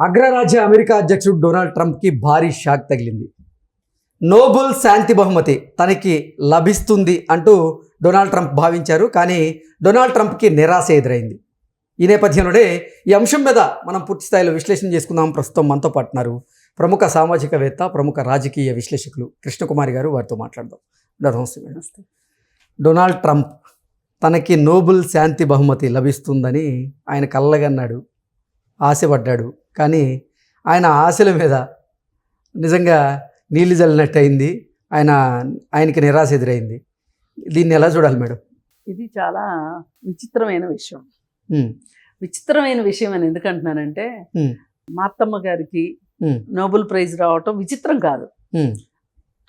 అగ్రరాజ్య America అధ్యక్షుడు Donald ట్రంప్కి భారీ shock తగిలింది. నోబుల్ శాంతి బహుమతి తనకి లభిస్తుంది అంటూ డొనాల్డ్ ట్రంప్ భావించారు కానీ డొనాల్డ్ ట్రంప్కి నిరాశ ఎదురైంది. ఈ నేపథ్యంలోనే ఈ అంశం మీద మనం పూర్తి స్థాయిలో విశ్లేషణ చేసుకుందాం. ప్రస్తుతం మనతో పాటున్నారు ప్రముఖ సామాజికవేత్త ప్రముఖ రాజకీయ విశ్లేషకులు కృష్ణకుమారి గారు వారితో మాట్లాడదాం. నమస్తే మేడం. డొనాల్డ్ ట్రంప్ తనకి నోబుల్ శాంతి బహుమతి లభిస్తుందని ఆయన కళ్ళగన్నాడు. ఆశపడ్డాడు. కానీ ఆయన ఆశల మీద నిజంగా నీళ్ళు జల్లినట్టు అయింది ఆయన ఆయనకి నిరాశ ఎదురైంది. దీన్ని ఎలా చూడాలి మేడం? ఇది చాలా విచిత్రమైన విషయం. విచిత్రమైన విషయం అని ఎందుకంటున్నానంటే. మా అత్తమ్మ గారికి. నోబెల్ ప్రైజ్ రావటం విచిత్రం కాదు.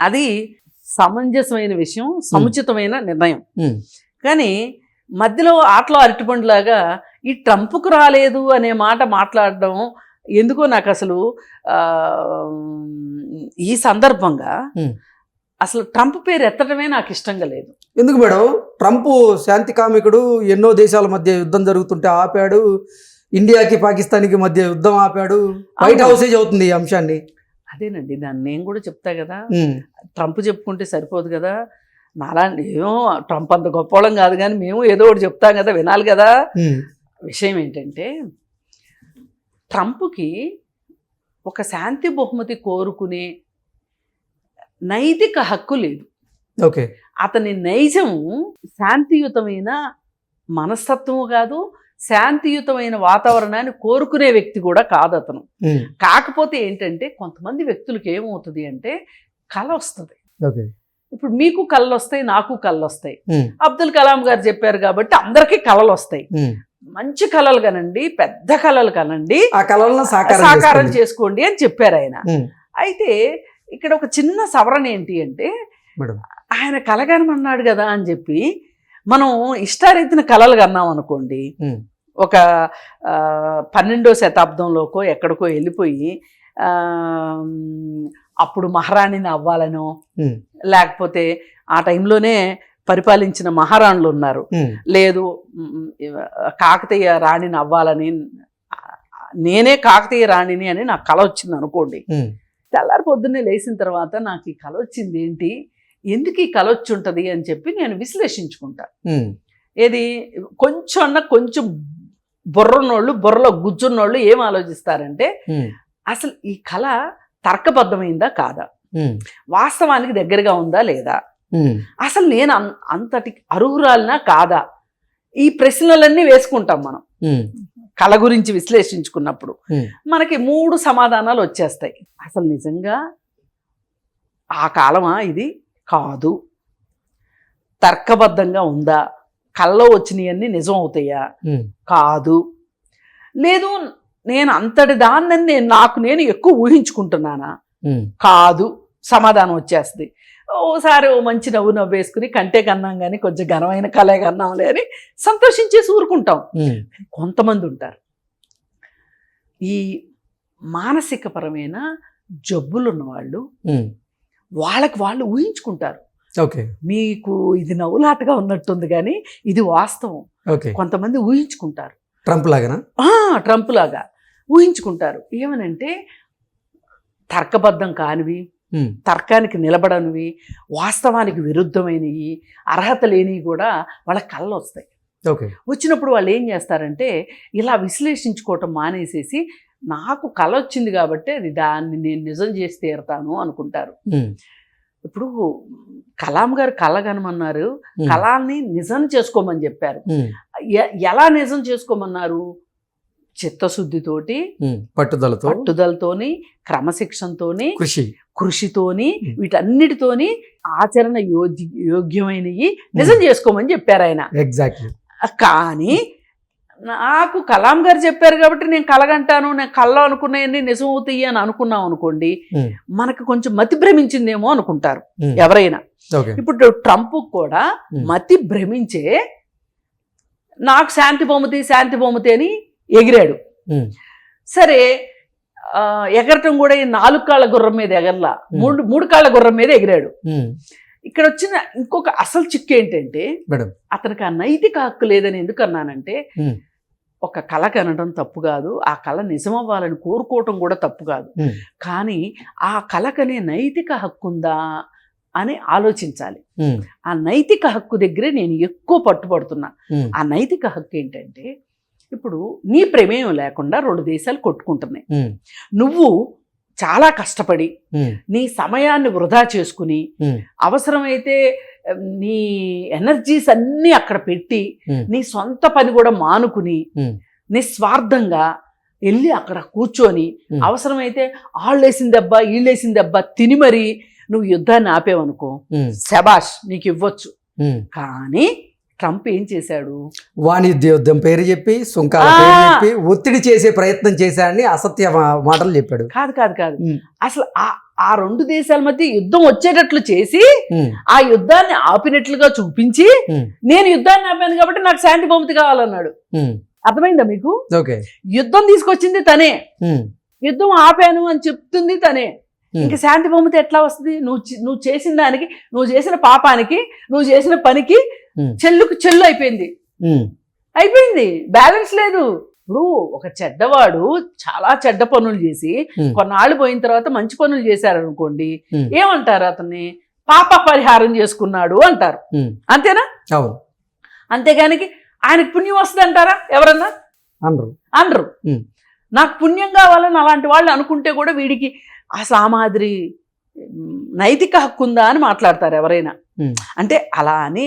అది సమంజసమైన విషయం సముచితమైన నిర్ణయం. కానీ మధ్యలో ఆటలో అరటిపండులాగా ఈ ట్రంప్కు రాలేదు అనే మాట మాట్లాడడం ఎందుకో నాకు అసలు ఈ సందర్భంగా. అసలు ట్రంప్ పేరు ఎత్తడమే నాకు ఇష్టంగా లేదు. ఎందుకు మేడం? ట్రంప్ శాంతి కామికుడు ఎన్నో దేశాల మధ్య యుద్ధం జరుగుతుంటే ఆపాడు ఇండియాకి పాకిస్తాన్కి మధ్య యుద్ధం ఆపాడు వైట్ అవును. హౌసే చదువుతుంది ఈ అంశాన్ని. అదేనండి దాన్ని నేను కూడా చెప్తా కదా. ట్రంప్ చెప్పుకుంటే సరిపోదు కదా. నాలాంటి ఏమో ట్రంప్ అంత గొప్పవాళ్ళం కాదు కానీ మేము ఏదో ఒకటి చెప్తాం కదా వినాలి కదా. విషయం ఏంటంటే ట్రంప్కి ఒక శాంతి బహుమతి కోరుకునే నైతిక హక్కు లేదు. ఓకే. అతని నైజం శాంతియుతమైన మనస్తత్వము కాదు శాంతియుతమైన వాతావరణాన్ని కోరుకునే వ్యక్తి కూడా కాదు అతను. కాకపోతే ఏంటంటే కొంతమంది వ్యక్తులకు ఏమవుతుంది అంటే కళ వస్తుంది. ఇప్పుడు మీకు కళ్ళు వస్తాయి నాకు కళ్ళు వస్తాయి అబ్దుల్ కలాం గారు చెప్పారు కాబట్టి అందరికీ కళలు వస్తాయి. మంచి కళలు కనండి పెద్ద కళలు కనండి. ఆ కళలను సాకారం సాకారం చేసుకోండి. అని చెప్పారు ఆయన. అయితే ఇక్కడ ఒక చిన్న సవరణ ఏంటి అంటే ఆయన కలగనమన్నాడు కదా అని చెప్పి మనం ఇష్టారీతిన కళలు కన్నాం అనుకోండి. ఒక పన్నెండో శతాబ్దంలోకో ఎక్కడికో వెళ్ళిపోయి అప్పుడు మహారాణిని అవ్వాలనో లేకపోతే ఆ టైంలోనే పరిపాలించిన మహారాణులు ఉన్నారు. లేదు కాకతీయ రాణిని అవ్వాలని నేనే కాకతీయ రాణిని అని నాకు కళ వచ్చింది అనుకోండి. తెల్లారి పొద్దున్నే లేచిన తర్వాత నాకు ఈ కళ వచ్చింది ఏంటి? ఎందుకు ఈ కళ వచ్చి ఉంటుంది అని చెప్పి నేను విశ్లేషించుకుంటా. ఏది? కొంచెం అన్న కొంచెం బుర్రన్నోళ్ళు బుర్రలో గుజ్జున్నోళ్ళు ఏం ఆలోచిస్తారంటే అసలు ఈ కళ తర్కబద్ధమైందా కాదా? వాస్తవానికి దగ్గరగా ఉందా లేదా? అసలు నేను అంతటి అర్హురాలినా కాదా? ఈ ప్రశ్నలన్నీ వేసుకుంటాం మనం. కళ గురించి విశ్లేషించుకున్నప్పుడు. మనకి మూడు సమాధానాలు వచ్చేస్తాయి. అసలు నిజంగా ఆ కాలమా ఇది? కాదు. తర్కబద్ధంగా ఉందా? కళ్ళలో వచ్చినవన్నీ నిజం అవుతాయా? కాదు. లేదు నేను అంతటి దాన్ని నేను నాకు నేను ఎక్కువ ఊహించుకుంటున్నానా? కాదు. సమాధానం వచ్చేస్తుంది. ఓసారి ఓ మంచి నవ్వు నవ్వేసుకుని కంటే కన్నాం కానీ కొంచెం ఘనమైన కలే కన్నాంలే అని సంతోషించేసి ఊరుకుంటాం. కొంతమంది ఉంటారు. ఈ మానసికపరమైన జబ్బులు ఉన్నవాళ్ళు వాళ్ళకి వాళ్ళు ఊహించుకుంటారు. ఓకే. మీకు ఇది నవ్వులాటగా ఉన్నట్టుంది కానీ ఇది వాస్తవం. ఓకే. కొంతమంది ఊహించుకుంటారు. ట్రంప్ లాగానా? ఆ, ట్రంప్ లాగా ఊహించుకుంటారు. ఏమనంటే తర్కబద్ధం కానివి తర్కానికి నిలబడనివి వాస్తవానికి విరుద్ధమైనవి అర్హత లేనివి కూడా వాళ్ళ కళ్ళు వస్తాయి ఓకే. వచ్చినప్పుడు వాళ్ళు ఏం చేస్తారంటే ఇలా విశ్లేషించుకోవటం మానేసేసి నాకు కళ వచ్చింది కాబట్టి అది దాన్ని నేను నిజం చేసి తీరుతాను అనుకుంటారు. ఇప్పుడు కలాం గారు కళ కనమన్నారు కళాన్ని నిజం చేసుకోమని చెప్పారు. ఎలా నిజం చేసుకోమన్నారు? చిత్తశుద్ధితోటి పట్టుదలతో పట్టుదలతోని క్రమశిక్షణతోని కృషి. కృషితోని. వీటన్నిటితోని ఆచరణ యోగ్య యోగ్యమైనవి నిజం చేసుకోమని చెప్పారు ఆయన. ఎగ్జాక్ట్లీ కానీ నాకు కలాం గారు చెప్పారు కాబట్టి నేను కలగంటాను నేను కళ్ళ అనుకున్నాయన్నీ నిజం అవుతాయి అని అనుకున్నాం అనుకోండి. మనకు కొంచెం మతి భ్రమించిందేమో అనుకుంటారు ఎవరైనా. ఇప్పుడు ట్రంప్ కూడా. మతి భ్రమించే నాకు శాంతి బహుమతి శాంతి బహుమతి అని ఎగిరాడు. సరే ఎగరటం కూడా ఈ నాలుగు కాళ్ళ గుర్రం మీద ఎగరలా. మూడు మూడు కాళ్ళ గుర్రం మీద ఎగిరాడు. ఇక్కడ వచ్చిన ఇంకొక అసలు చిక్కు ఏంటంటే అతనికి ఆ నైతిక హక్కు లేదని ఎందుకు అన్నానంటే ఒక కళ కనడం తప్పు కాదు. ఆ కళ నిజమవ్వాలని కోరుకోవటం కూడా తప్పు కాదు. కానీ ఆ కళకనే నైతిక హక్కు ఉందా అని ఆలోచించాలి. ఆ నైతిక హక్కు దగ్గరే నేను ఎక్కువ పట్టుబడుతున్నా. ఆ నైతిక హక్కు ఏంటంటే ఇప్పుడు నీ ప్రమేయం లేకుండా రెండు దేశాలు కొట్టుకుంటున్నాయి. నువ్వు చాలా కష్టపడి నీ సమయాన్ని వృధా చేసుకుని అవసరమైతే నీ ఎనర్జీస్ అన్నీ అక్కడ పెట్టి నీ సొంత పని కూడా మానుకుని నిస్వార్థంగా వెళ్ళి అక్కడ కూర్చొని. అవసరమైతే వాళ్ళేసిన దెబ్బ వీళ్ళేసిన దెబ్బ తిని మరి నువ్వు యుద్ధాన్ని ఆపేవనుకో. శబాష్ నీకు ఇవ్వచ్చు. కానీ ట్రంప్ ఏం చేశాడు? వాణిజ్య యుద్ధం పేరు చెప్పి సుంకాల. పేరు చెప్పి ఒత్తిడి చేసే ప్రయత్నం చేశాడని అసత్య మాటలు చెప్పాడు. కాదు కాదు కాదు. అసలు ఆ ఆ రెండు దేశాల మధ్య యుద్ధం వచ్చేటట్లు చేసి ఆ యుద్ధాన్ని ఆపినట్లుగా చూపించి నేను యుద్ధాన్ని ఆపాను కాబట్టి నాకు శాంతి బహుమతి కావాలన్నాడు. అర్థమైందా మీకు? ఓకే. యుద్ధం తీసుకొచ్చింది తనే. యుద్ధం ఆపాను అని చెప్తుంది తనే. ఇంక శాంతి బహుమతి ఎట్లా వస్తుంది? నువ్వు నువ్వు చేసిన దానికి నువ్వు చేసిన పాపానికి నువ్వు చేసిన పనికి చెల్లుకు చెల్లు అయిపోయింది. అయిపోయింది. బ్యాలెన్స్ లేదు. ఇప్పుడు ఒక చెడ్డవాడు చాలా చెడ్డ పనులు చేసి కొన్నాళ్ళు పోయిన తర్వాత మంచి పనులు చేశారనుకోండి ఏమంటారు అతన్ని? పాప పరిహారం చేసుకున్నాడు అంటారు. అంతేనా? అవును. అంతేగాని ఆయనకు పుణ్యం వస్తుంది అంటారా ఎవరన్నా? అనరు. అనరు. నాకు పుణ్యం కావాలని అలాంటి వాళ్ళు అనుకుంటే కూడా వీడికి అసలు ఆ మాదిరి ఉమ్, నైతిక హక్కు ఉందా అని మాట్లాడతారు ఎవరైనా. అంటే అలా అని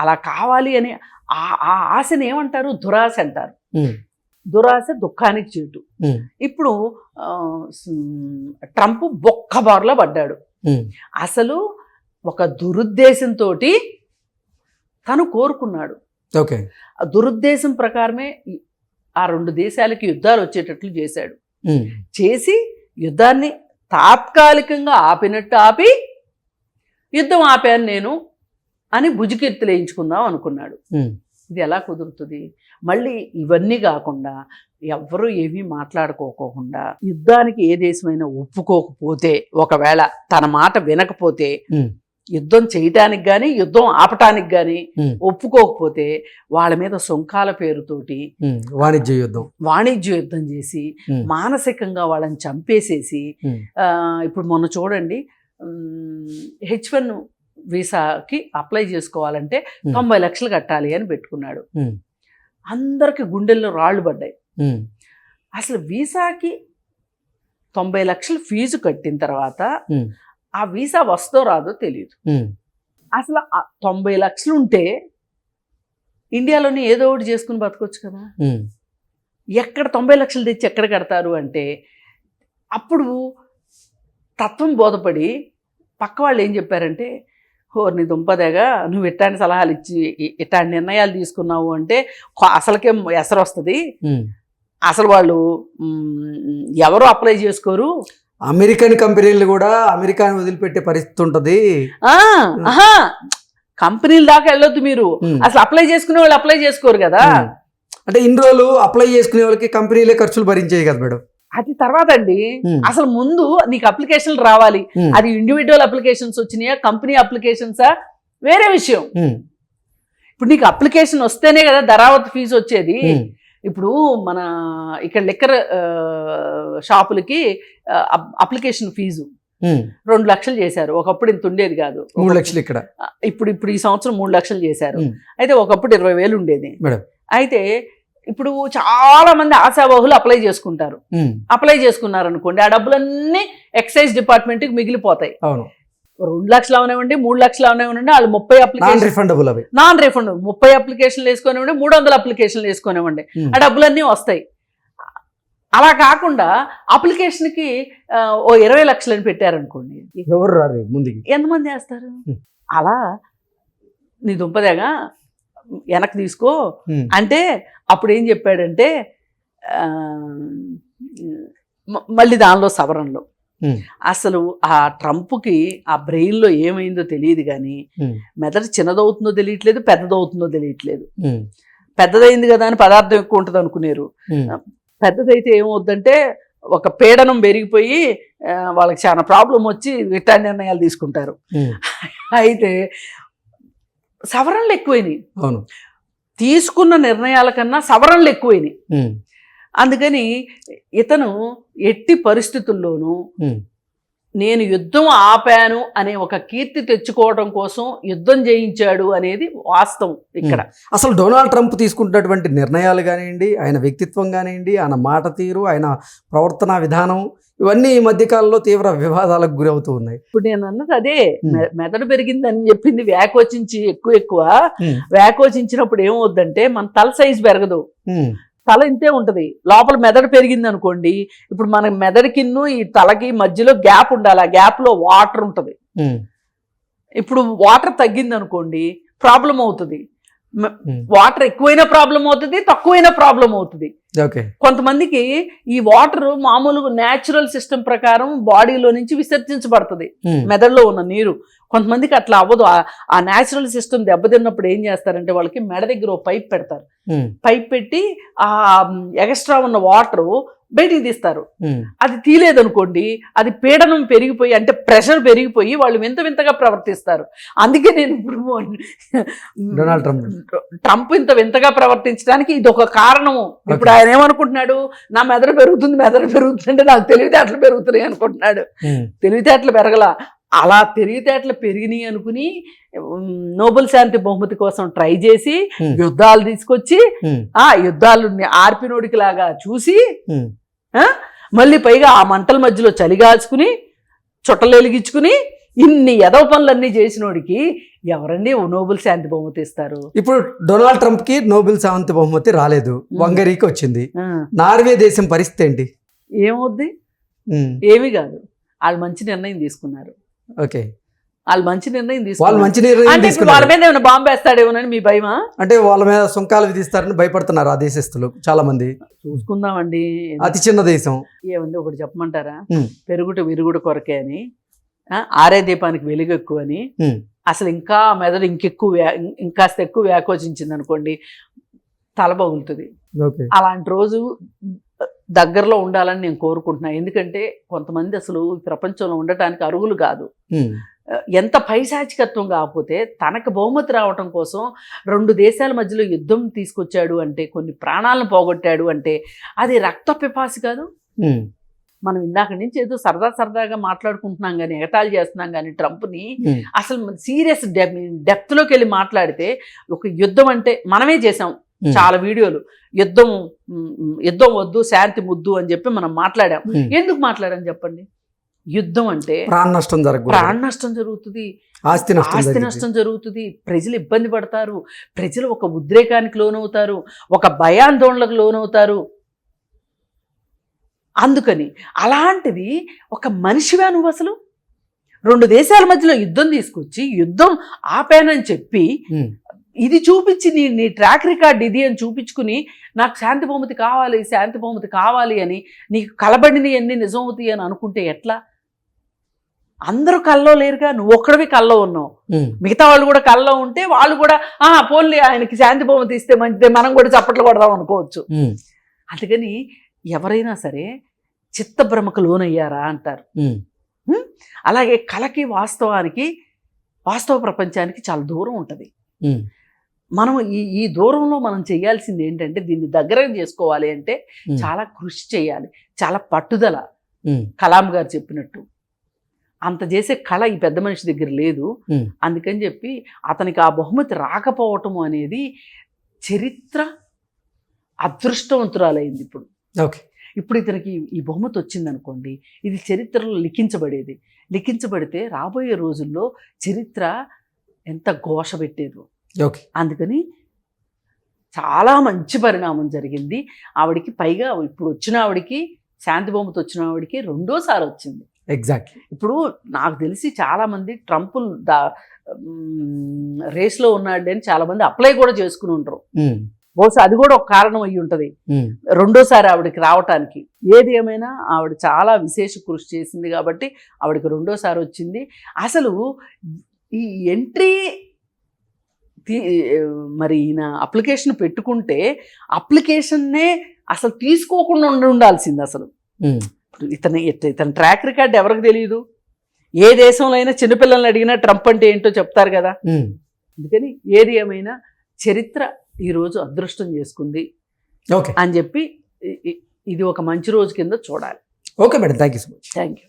అలా కావాలి అని ఆ ఆ ఆశని ఏమంటారు? దురాశ అంటారు. దురాశ దుఃఖానికి చేటు ఇప్పుడు ట్రంప్ బొక్క బారులో పడ్డాడు. అసలు ఒక దురుద్దేశంతో తను కోరుకున్నాడు. ఓకే. ఆ దురుద్దేశం ప్రకారమే ఆ రెండు దేశాలకి యుద్ధాలు వచ్చేటట్లు చేశాడు. చేసి యుద్ధాన్ని తాత్కాలికంగా ఆపినట్టు ఆపి యుద్ధం ఆపాను నేను అని భుజకీర్తులు వేయించుకుందాం అనుకున్నాడు ఇది ఎలా కుదురుతుంది? మళ్ళీ ఇవన్నీ కాకుండా ఎవ్వరూ ఏమీ మాట్లాడుకోకోకుండా యుద్ధానికి ఏ దేశమైనా ఒప్పుకోకపోతే ఒకవేళ తన మాట వినకపోతే యుద్ధం చేయటానికి కానీ యుద్ధం ఆపటానికి కానీ ఒప్పుకోకపోతే వాళ్ళ మీద సుంకాల పేరుతోటి వాణిజ్య యుద్ధం. వాణిజ్య యుద్ధం చేసి మానసికంగా వాళ్ళని చంపేసేసి ఇప్పుడు మొన్న చూడండి హెచ్ వన్ వీసాకి అప్లై చేసుకోవాలంటే. తొంభై లక్షలు కట్టాలి అని పెట్టుకున్నాడు. అందరికి గుండెల్లో రాళ్ళు పడ్డాయి. అసలు వీసాకి తొంభై లక్షలు ఫీజు కట్టిన తర్వాత. ఆ వీసా వస్తో రాదో తెలియదు అసలు తొంభై లక్షలు ఉంటే ఇండియాలోనే ఏదో ఒకటి చేసుకుని బతకొచ్చు కదా. ఎక్కడ తొంభై లక్షలు తెచ్చి ఎక్కడ కడతారు అంటే అప్పుడు తత్వం బోధపడి పక్క వాళ్ళు ఏం చెప్పారంటే హో నీ దుంపదేగా నువ్వు ఇట్లాంటి సలహాలు ఇచ్చి ఇట్లాంటి నిర్ణయాలు తీసుకున్నావు అంటే అసలుకే ఎసరు వస్తుంది. అసలు వాళ్ళు ఎవరు అప్లై చేసుకోరు. అమెరికన్ కంపెనీలు కూడా అమెరికాని వదిలిపెట్టే పరిస్థితి ఉంటది. కంపెనీల దాకా వెళ్ళొద్దు మీరు. అసలు అప్లై చేసుకునే వాళ్ళు అప్లై చేసుకోరు కదా. అంటే ఇన్ని రోజులు అప్లై చేసుకునే వాళ్ళకి కంపెనీలే ఖర్చులు భరించేవి కదా మేడం. అది తర్వాత అండి అసలు ముందు నీకు అప్లికేషన్లు రావాలి. అది ఇండివిజువల్ అప్లికేషన్స్ వచ్చినాయా కంపెనీ అప్లికేషన్సా వేరే విషయం. ఇప్పుడు నీకు అప్లికేషన్ వస్తేనే కదా ధరావత్ ఫీజు వచ్చేది. ఇప్పుడు మన ఇక్కడ లిక్కర్ షాపులకి అప్లికేషన్ ఫీజు. రెండు లక్షలు చేశారు. ఒకప్పుడు ఇంత ఉండేది కాదు. మూడు లక్షలు ఇక్కడ. ఇప్పుడు ఇప్పుడు ఈ సంవత్సరం మూడు లక్షలు చేశారు. అయితే ఒకప్పుడు ఇరవై వేలు ఉండేది. మేడం. అయితే ఇప్పుడు చాలా మంది ఆశావహులు అప్లై చేసుకుంటారు. అప్లై చేసుకున్నారు అనుకోండి ఆ డబ్బులన్నీ ఎక్సైజ్ డిపార్ట్మెంట్కి మిగిలిపోతాయి. అవును. రెండు లక్షలు అవనివ్వండి మూడు లక్షలు అవనివ్వండి వాళ్ళు ముప్పై నాన్ అప్లికేషన్ రిఫండబుల్ అవి నాన్ రిఫండ్ ముప్పై అప్లికేషన్లు వేసుకొనివ్వండి మూడు వందల అప్లికేషన్లు వేసుకొనివ్వండి ఆ డబ్బులన్నీ వస్తాయి. అలా కాకుండా అప్లికేషన్కి ఆ, ఓ ఇరవై లక్షలని పెట్టారనుకోండి. ఎవరు రారు ముందుకి? ఎంతమంది వేస్తారు. అలా నీ దుంపదేగా వెనక్కి తీసుకో. అంటే అప్పుడు ఏం చెప్పాడంటే మళ్ళీ దానిలో సవరణలు. అసలు ఆ ట్రంప్కి ఆ బ్రెయిన్లో ఏమైందో తెలియదు కానీ మెదడు చిన్నదవుతుందో తెలియట్లేదు పెద్దదవుతుందో తెలియట్లేదు. పెద్దదైంది కదా అని పదార్థం ఎక్కువ ఉంటుంది అనుకునేరు. పెద్దదైతే ఏమవుద్దంటే ఒక పీడనం పెరిగిపోయి వాళ్ళకి చాలా ప్రాబ్లం వచ్చి రిటర్న్ నిర్ణయాలు తీసుకుంటారు. అయితే సవరణలు ఎక్కువైనాయి. అవును. తీసుకున్న నిర్ణయాల కన్నా సవరణలు ఎక్కువైనాయి. అందుకని ఇతను ఎట్టి పరిస్థితుల్లోనూ నేను యుద్ధం ఆపాను అనే ఒక కీర్తి తెచ్చుకోవడం కోసం యుద్ధం చేయించాడు అనేది వాస్తవం ఇక్కడ. అసలు డొనాల్డ్ ట్రంప్ తీసుకుంటున్నటువంటి నిర్ణయాలు కానివ్వండి ఆయన వ్యక్తిత్వం కానివ్వండి ఆయన మాట తీరు ఆయన ప్రవర్తన విధానం ఇవన్నీ ఈ మధ్యకాలంలో తీవ్ర వివాదాలకు గురవుతూ ఉన్నాయి. ఇప్పుడు నేను అన్నది అదే. మెదడు పెరిగిందని చెప్పింది వ్యాకోచించి ఎక్కువ ఎక్కువ. వ్యాకోచించినప్పుడు ఏమవుద్దంటే మన తల సైజు పెరగదు. తల ఇంతే ఉంటది. లోపల మెదడు పెరిగింది అనుకోండి ఇప్పుడు మన మెదడుకిన్ను ఈ తలకి మధ్యలో గ్యాప్ ఉండాలి. ఆ గ్యాప్లో వాటర్ ఉంటది. ఇప్పుడు వాటర్ తగ్గింది అనుకోండి ప్రాబ్లం అవుతుంది. వాటర్ ఎక్కువైనా ప్రాబ్లం అవుతుంది తక్కువైనా ప్రాబ్లం అవుతుంది. ఓకే కొంతమందికి ఈ వాటర్ మామూలుగా న్యాచురల్ సిస్టమ్ ప్రకారం బాడీలో నుంచి విసర్జించబడుతుంది ఉమ్, మెదడులో ఉన్న నీరు. కొంతమందికి అట్లా అవ్వదు. ఆ- న్యాచురల్ సిస్టమ్ దెబ్బతిన్నప్పుడు ఏం చేస్తారంటే వాళ్ళకి మెడ దగ్గర ఓ పైప్ పెడతారు. పైప్ పెట్టి ఆ ఎక్స్ట్రా ఉన్న వాటర్ బయటికి తీస్తారు. అది తీలేదనుకోండి అది పీడనం పెరిగిపోయి అంటే ప్రెషర్ పెరిగిపోయి వాళ్ళు వింత వింతగా ప్రవర్తిస్తారు. అందుకే నేను ఇప్పుడు డొనాల్డ్ ట్రంప్. ట్రంప్ ఇంత వింతగా ప్రవర్తించడానికి ఇది ఒక కారణము ఇప్పుడు ఆయన ఏమనుకుంటున్నాడు? నా మెదడు పెరుగుతుంది మెదడు పెరుగుతుందంటే నాకు తెలివితేటలు పెరుగుతున్నాయి అనుకుంటున్నాడు. తెలివితేటలు పెరగల అలా తెలివితేటలు పెరిగినాయి అనుకుని నోబెల్ శాంతి బహుమతి కోసం ట్రై చేసి యుద్ధాలు తీసుకొచ్చి ఆ యుద్ధాలు ఆర్పినోడికి లాగా చూసి. మళ్ళీ పైగా ఆ మంటల మధ్యలో చలిగాల్చుకుని చుట్టలు వెలిగించుకుని ఇన్ని ఎదవ పనులన్నీ చేసినోడికి ఎవరండి నోబెల్ శాంతి బహుమతి ఇస్తారు? ఇప్పుడు డొనాల్డ్ ట్రంప్కి నోబెల్ శాంతి బహుమతి రాలేదు. వంగరీకి వచ్చింది. నార్వే దేశం పరిస్థితి ఏంటి? ఏమవుద్ది? ఏమీ కాదు. వాళ్ళు మంచి నిర్ణయం తీసుకున్నారు. ఓకే. వాళ్ళు మంచి నిర్ణయం వాళ్ళు తీసుకున్నారు మంచి నిర్ణయం అంటే వాళ్ళ మీద ఏమైనా బాంబు వేస్తాడేమోనని మీ భయమా? అంటే వాళ్ళ మీద సుంకాలు విధిస్తారని భయపడుతున్నారు ఆ దేశస్తులు చాలా మంది చూసుకుందామండి. అతి చిన్న దేశం. ఏముంది ఒకటి చెప్పమంటారా. పెరుగుట విరుగుడు కొరకే అని ఆరే దీపానికి వెలుగు ఎక్కువ అని అసలు ఇంకా మెదడు ఇంకెక్కువ ఇంకాస్త ఎక్కువ వ్యాకోచించింది అనుకోండి తల పగులుతుంది ఓకే. అలాంటి రోజు దగ్గరలో ఉండాలని నేను కోరుకుంటున్నాను ఎందుకంటే కొంతమంది అసలు ప్రపంచంలో ఉండటానికి అరుగులు కాదు. ఎంత పైశాచికత్వం కాకపోతే తనకు బహుమతి రావటం కోసం రెండు దేశాల మధ్యలో యుద్ధం తీసుకొచ్చాడు అంటే కొన్ని ప్రాణాలను పోగొట్టాడు అంటే అది రక్త పిపాసి కాదు? మనం ఇందాక నుంచి ఏదో సరదా సరదాగా మాట్లాడుకుంటున్నాం కానీ ఎగతాళి చేస్తున్నాం కానీ ట్రంప్ని అసలు సీరియస్ డెప్ డెప్త్లోకి వెళ్ళి మాట్లాడితే ఒక యుద్ధం అంటే మనమే చేసాం చాలా వీడియోలు. యుద్ధం యుద్ధం వద్దు శాంతి ముద్దు అని చెప్పి మనం మాట్లాడాం. ఎందుకు మాట్లాడాం చెప్పండి? యుద్ధం అంటే ప్రాణ నష్టం జరగకూడదు. ప్రాణ నష్టం జరుగుతుంది. ఆస్తి నష్టం ఆస్తి జరిగింది. నష్టం జరుగుతుంది. ప్రజలు ఇబ్బంది పడతారు. ప్రజలు ఒక ఉద్రేకానికి లోనవుతారు. ఒక భయాందోళనకు లోనవుతారు. అందుకని అలాంటిది ఒక మనిషివా నువ్వు అసలు? రెండు దేశాల మధ్యలో యుద్ధం తీసుకొచ్చి యుద్ధం ఆపానని చెప్పి ఇది చూపించి నీ నీ ట్రాక్ రికార్డ్ ఇది అని చూపించుకుని నాకు శాంతి బహుమతి కావాలి శాంతి బహుమతి కావాలి అని నీకు కలబడినవి అన్ని నిజం అవుతాయి అని అనుకుంటే ఎట్లా? అందరూ కల్లో లేరుగా నువ్వు ఒక్కడివి కల్లో ఉన్నావు. మిగతా వాళ్ళు కూడా కల్లో ఉంటే వాళ్ళు కూడా ఆ పోన్లే ఆయనకి శాంతి బహుమతి ఇస్తే మంచిదే మనం కూడా చప్పట్లు కొడదాం అనుకోవచ్చు. అందుకని ఎవరైనా సరే చిత్తభ్రమకు లోనయ్యారా అంటారు. అలాగే కళకి వాస్తవానికి వాస్తవ ప్రపంచానికి చాలా దూరం ఉంటుంది. మనం ఈ ఈ దూరంలో మనం చేయాల్సింది ఏంటంటే దీన్ని దగ్గర చేసుకోవాలి అంటే చాలా కృషి చేయాలి. చాలా పట్టుదల. కలాం గారు చెప్పినట్టు. అంత చేసే కళ ఈ పెద్ద మనిషి దగ్గర లేదు. అందుకని చెప్పి అతనికి ఆ బహుమతి రాకపోవటం అనేది చరిత్ర అదృష్టవంతురాలైంది ఇప్పుడు. ఓకే. ఇప్పుడు ఇతనికి ఈ బహుమతి వచ్చిందనుకోండి ఇది చరిత్రలో లిఖించబడేది. లిఖించబడితే రాబోయే రోజుల్లో చరిత్ర ఎంత ఘోష పెట్టేదో. ఓకే. అందుకని చాలా మంచి పరిణామం జరిగింది. ఆవిడికి పైగా ఇప్పుడు వచ్చిన ఆవిడికి శాంతి బహుమతి వచ్చిన ఆవిడికి రెండోసారి వచ్చింది. ఎగ్జాక్ట్లీ ఇప్పుడు నాకు తెలిసి చాలామంది ట్రంప్ దా రేస్లో ఉన్నాడు అని చాలామంది అప్లై కూడా చేసుకుని ఉంటారు బహుశా అది కూడా ఒక కారణం అయ్యి ఉంటుంది. రెండోసారి ఆవిడకి రావటానికి. ఏది ఏమైనా ఆవిడ చాలా విశేష కృషి చేసింది కాబట్టి ఆవిడకి రెండోసారి వచ్చింది. అసలు ఈ ఎంట్రీ మరి ఈయన అప్లికేషన్ పెట్టుకుంటే అప్లికేషన్నే అసలు తీసుకోకుండా ఉండి ఉండాల్సింది అసలు. ఇతని ఇత- ఇతని ట్రాక్ రికార్డ్ ఎవరికి తెలియదు ఏ దేశంలో అయినా చిన్నపిల్లల్ని అడిగినా ట్రంప్ అంటే ఏంటో చెప్తారు కదా? అందుకని ఏది ఏమైనా చరిత్ర ఈరోజు అదృష్టం చేసుకుంది ఓకే. అని చెప్పి ఇది ఒక మంచి రోజు కింద చూడాలి. Okay madam thank you so much. Thank you